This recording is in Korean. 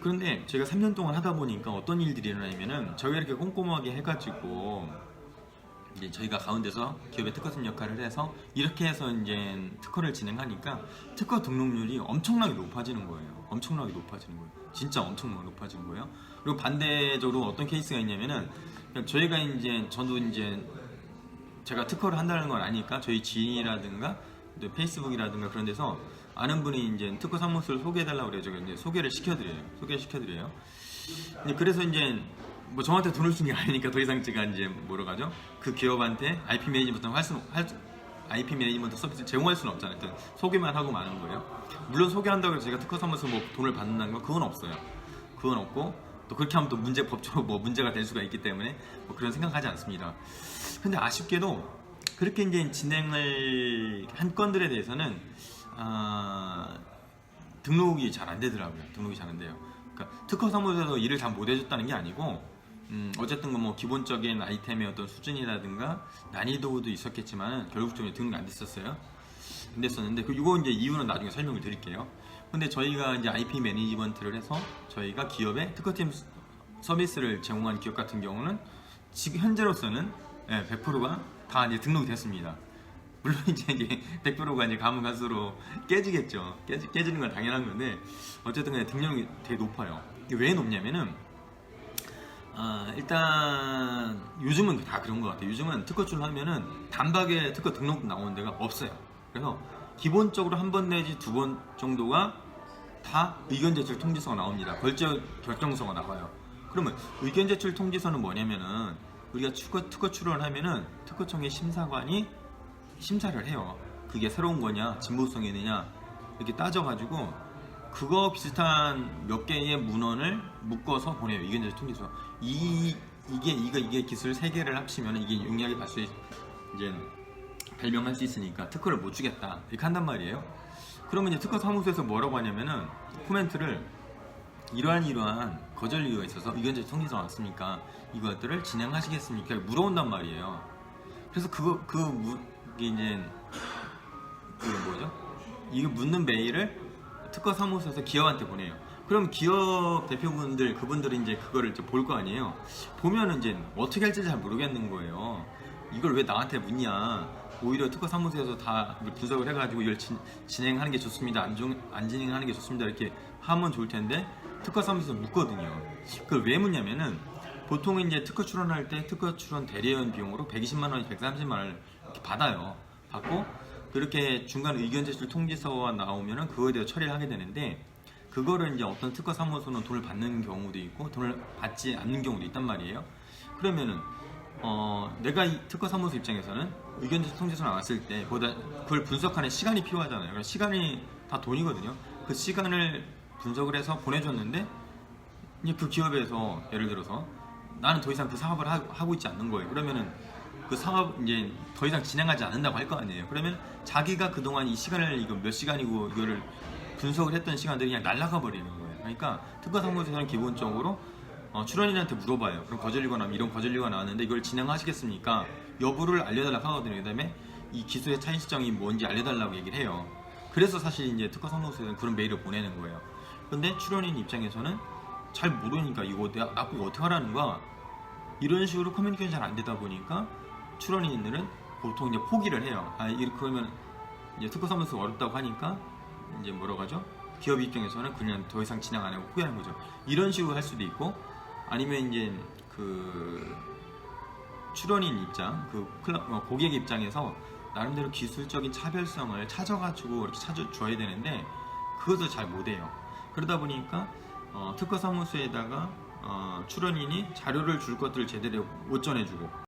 그런데 제가 3년 동안 하다 보니까 어떤 일들이 일어나냐면은 저희가 이렇게 꼼꼼하게 해가지고 이제 저희가 가운데서 기업의 특허팀 역할을 해서 이렇게 해서 이제 특허를 진행하니까 특허 등록률이 엄청나게 높아지는 거예요. 엄청나게 높아지는 거예요. 진짜 엄청나게 높아지는 거예요. 그리고 반대적으로 어떤 케이스가 있냐면은 저희가 이제 저도 이제 제가 특허를 한다는 걸 아니까 저희 지인이라든가 또 페이스북이라든가 그런 데서 아는 분이 이제 특허 사무소를 소개해달라고 그래요. 제가 이제 소개를 시켜드려요. 소개를 시켜드려요. 그래서 이제 뭐 저한테 돈을 준게 아니니까 더 이상 제가 이제 뭐라 가죠? 그 기업한테 IP 매니지먼트 할 수, 할, 수- IP 매니지먼트 서비스 제공할 수는 없잖아요. 일단 소개만 하고 마는 거예요. 물론 소개한다고 해서 제가 특허 사무소 뭐 돈을 받는다는 건 그건 없어요. 그건 없고 또 그렇게 하면 또 문제 법적으로 뭐 문제가 될 수가 있기 때문에 뭐 그런 생각하지 않습니다. 근데 아쉽게도 그렇게 이제 진행을 한 건들에 대해서는 아, 등록이 잘 안 되더라고요. 등록이 잘 안 돼요. 그러니까 특허 사무소에서 일을 잘 못 해줬다는 게 아니고 음, 어쨌든 그뭐 기본적인 아이템의 어떤 수준이라든가 난이도도 있었겠지만 결국적으로 등록이 안 됐었어요. 안 됐었는데 그 이거 이제 이유는 나중에 설명을 드릴게요. 근데 저희가 이제 IP 매니지먼트를 해서 저희가 기업에 특허팀 스- 서비스를 제공하는 기업 같은 경우는 지금 현재로서는 예, 100%가 다 이제 등록이 됐습니다. 물론 이제 이게 100%가 이제 가면 갈수록 깨지겠죠. 깨지, 깨지는 건 당연한 건데 어쨌든 간에 등록이 되게 높아요. 왜 높냐면은 아, 일단 요즘은 다 그런 것 같아요. 요즘은 특허 하면은 단박에 특허 등록 나오는 데가 없어요. 그래서 기본적으로 한 번 내지 두 번 정도가 다 의견 제출 통지서가 나옵니다. 결정 결정서가 나와요. 그러면 의견 제출 통지서는 뭐냐면은 우리가 특허, 특허 출원하면은 특허청의 심사관이 심사를 해요. 그게 새로운 거냐, 진보성이 있느냐 이렇게 따져가지고 그거 비슷한 몇 개의 문헌을 묶어서 보내요. 의견 제출 통지서. 이 이게 이거 이게 기술 세 개를 합치면 이게 용이하게 발수 이제 발명할 수 있으니까 특허를 못 주겠다 이렇게 한단 말이에요. 그러면 이제 특허 사무소에서 뭐라고 하냐면은 코멘트를 이러한 이러한 거절 이유가 있어서 의견제 통지서 왔으니까 이것들을 진행하시겠습니까? 물어온단 말이에요. 그래서 그거 그 무, 이게 이제 그 뭐죠? 이거 묻는 메일을 특허 사무소에서 기업한테 보내요. 그럼 기업 대표분들 그분들이 이제 그거를 이제 볼 거 아니에요. 보면은 이제 어떻게 할지 잘 모르겠는 거예요. 이걸 왜 나한테 묻냐? 오히려 특허 사무소에서 다 분석을 해가지고 이걸 진, 진행하는 게 좋습니다. 안, 중, 안 진행하는 게 좋습니다. 이렇게 하면 좋을 텐데 특허 사무소에서 묻거든요. 그걸 왜 묻냐면은 보통 이제 특허 출원할 때 특허 출원 대리원 비용으로 120만 원, 130만 원을 받아요. 받고 그렇게 중간 의견 제출 통지서가 나오면은 그거에 대해 처리를 하게 되는데 그거를 이제 어떤 특허 사무소는 돈을 받는 경우도 있고 돈을 받지 않는 경우도 있단 말이에요. 그러면은 어, 내가 이 특허 사무소 입장에서는 의견 통지서 나왔을 때 그보다 그걸 분석하는 시간이 필요하잖아요. 그러니까 시간이 다 돈이거든요. 그 시간을 분석을 해서 보내줬는데 이제 그 기업에서 예를 들어서 나는 더 이상 그 사업을 하, 하고 있지 않는 거예요. 그러면은 그 사업 이제 더 이상 진행하지 않는다고 할 거 아니에요. 그러면 자기가 그동안 이 시간을 이거 몇 시간이고 이거를 분석을 했던 시간들이 그냥 날아가 버리는 거예요. 그러니까 특허 상무소에서는 기본적으로 어, 출원인한테 물어봐요. 그럼 거절리가 나면 이런 거절리가 나왔는데 이걸 진행하시겠습니까? 여부를 알려달라고 하거든요. 그다음에 이 기술의 차이점이 뭔지 알려달라고 얘기를 해요. 그래서 사실 이제 특허 상무소에서는 그런 메일을 보내는 거예요. 근데 출원인 입장에서는 잘 모르니까 이거 내가 나보고 어떻게 하라는 거야? 이런 식으로 커뮤니케이션이 잘 안 되다 보니까 출원인들은 보통 이제 포기를 해요. 아, 이렇게 그러면 이제 특허 사무소 어렵다고 하니까 이제 뭐라고 하죠? 기업 입장에서는 그냥 더 이상 진행 안 하고 포기하는 거죠. 이런 식으로 할 수도 있고 아니면 이제 그 출원인 입장, 그 클라, 어, 고객 입장에서 나름대로 기술적인 차별성을 찾아가지고 이렇게 찾아줘야 되는데 그것을 잘 못해요. 그러다 보니까 어, 특허 사무소에다가 어, 출원인이 자료를 줄 것들을 제대로 못 전해주고